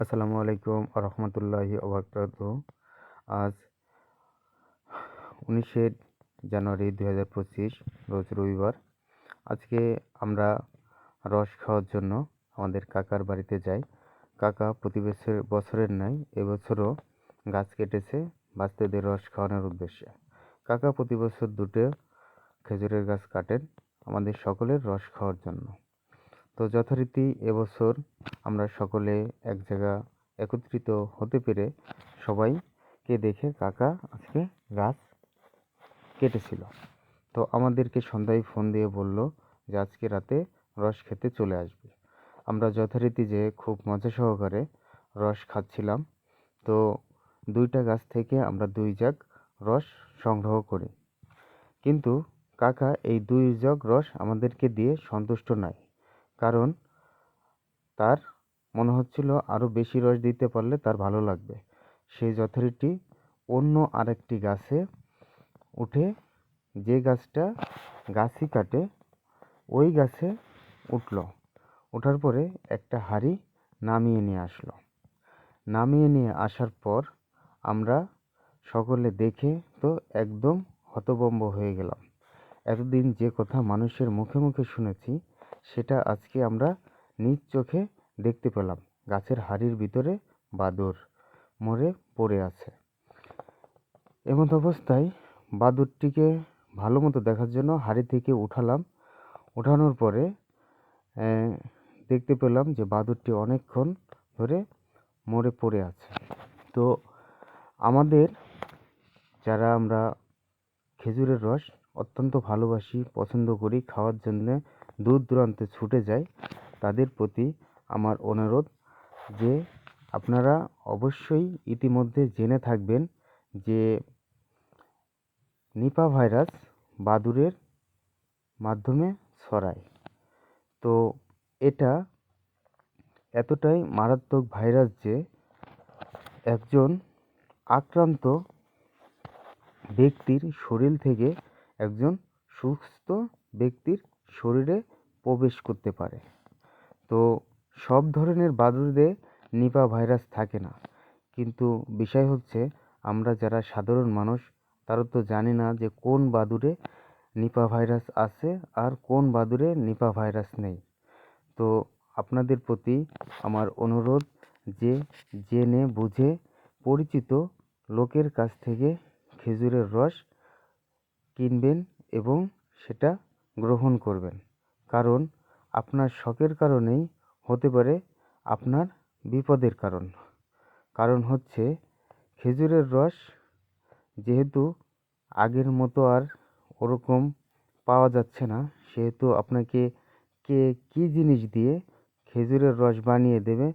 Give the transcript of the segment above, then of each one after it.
আসসালামু আলাইকুম রহমতুল্লাহি ওবরকাত আজ উনিশে জানুয়ারি দুই হাজার পঁচিশ, রোজ রবিবার। আজকে আমরা রস খাওয়ার জন্য আমাদের কাকার বাড়িতে যাই। কাকা প্রতি বছর বছরের নাই, এবছরও গাছ কেটেছে বাচ্চাদের রস খাওয়ানোর উদ্দেশ্যে। কাকা প্রতি বছর দুটো খেজুরের গাছ কাটেন আমাদের সকলের রস খাওয়ার জন্য। তো যথারীতি এবছর আমরা সকলে এক জায়গা একত্রিত হতে পেরে সবাইকে দেখে কাকা আজকে গাছ কেটেছিল। তো আমাদেরকে সন্ধ্যায় ফোন দিয়ে বলল যে আজকে রাতে রস খেতে চলে আসবে। আমরা যথারীতি যে খুব মজা সহকারে রস খাচ্ছিলাম। তো দুইটা গাছ থেকে আমরা দুই জাগ রস সংগ্রহ করি। কিন্তু কাকা এই দুই জগ রস আমাদেরকে দিয়ে সন্তুষ্ট নয় কারণ তার মনে হচ্ছিল আরও বেশি রস দিতে পারলে তার ভালো লাগবে। সেই যথারীতি অন্য আরেকটি গাছে উঠে যে গাছটা গাছই কাটে, ওই গাছে উঠল। ওঠার পরে একটা হাঁড়ি নামিয়ে নিয়ে আসলো। নামিয়ে নিয়ে আসার পর আমরা সকলে দেখে তো একদম হতবম্ব হয়ে গেলাম। এতদিন যে কথা মানুষের মুখে মুখে শুনেছি সেটা আজকে আমরা নিজ চোখে দেখতে পেলাম। গাছের হাড়ির ভিতরে বাদুর মরে পড়ে আছে। এমত অবস্থায় বাদুরটিকে ভালো মতো দেখার জন্য হাড়ি থেকে উঠালাম। উঠানোর পরে দেখতে পেলাম যে বাদুরটি অনেকক্ষণ ধরে মরে পড়ে আছে। তো আমাদের, যারা আমরা খেজুরের রস অত্যন্ত ভালোবাসি, পছন্দ করি, খাওয়ার জন্যে দূর দূরান্তে ছুটে যাই। তাদের প্রতি আমার অনুরোধ যে আপনারা অবশ্যই ইতিমধ্যে জেনে থাকবেন যে নিপা ভাইরাস বাদুড়ের মাধ্যমে ছড়ায়। তো এটা এতটাই মারাত্মক ভাইরাস যে একজন আক্রান্ত ব্যক্তির শরীর থেকে একজন সুস্থ ব্যক্তির শরীরে প্রবেশ করতে পারে। তো সব ধরনের বাদুড়ে নিপা ভাইরাস থাকে না। কিন্তু বিষয় হচ্ছে, আমরা যারা সাধারণ মানুষ, তারা তো জানি না যে কোন বাদুড়ে নিপা ভাইরাস আছে আর কোন বাদুড়ে নিপা ভাইরাস নেই। তো আপনাদের প্রতি আমার অনুরোধ যে জেনে বুঝে পরিচিত লোকের কাছ থেকে খেজুরের রস কিনবেন এবং সেটা গ্রহণ করবেন। কারণ আপনার শখের কারণেই হতে পারে আপনার বিপদের কারণ। কারণ হচ্ছে খেজুরের রস যেহেতু আগের মতো আর ওরকম পাওয়া যাচ্ছে না, সেহেতু আপনাকে কে কী জিনিস দিয়ে খেজুরের রস বানিয়ে দেবে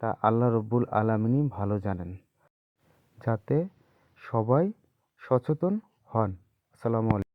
তা আল্লাহ রব্বুল আলমিনই ভালো জানেন। যাতে সবাই সচেতন হন। আসসালামু আলাইকুম।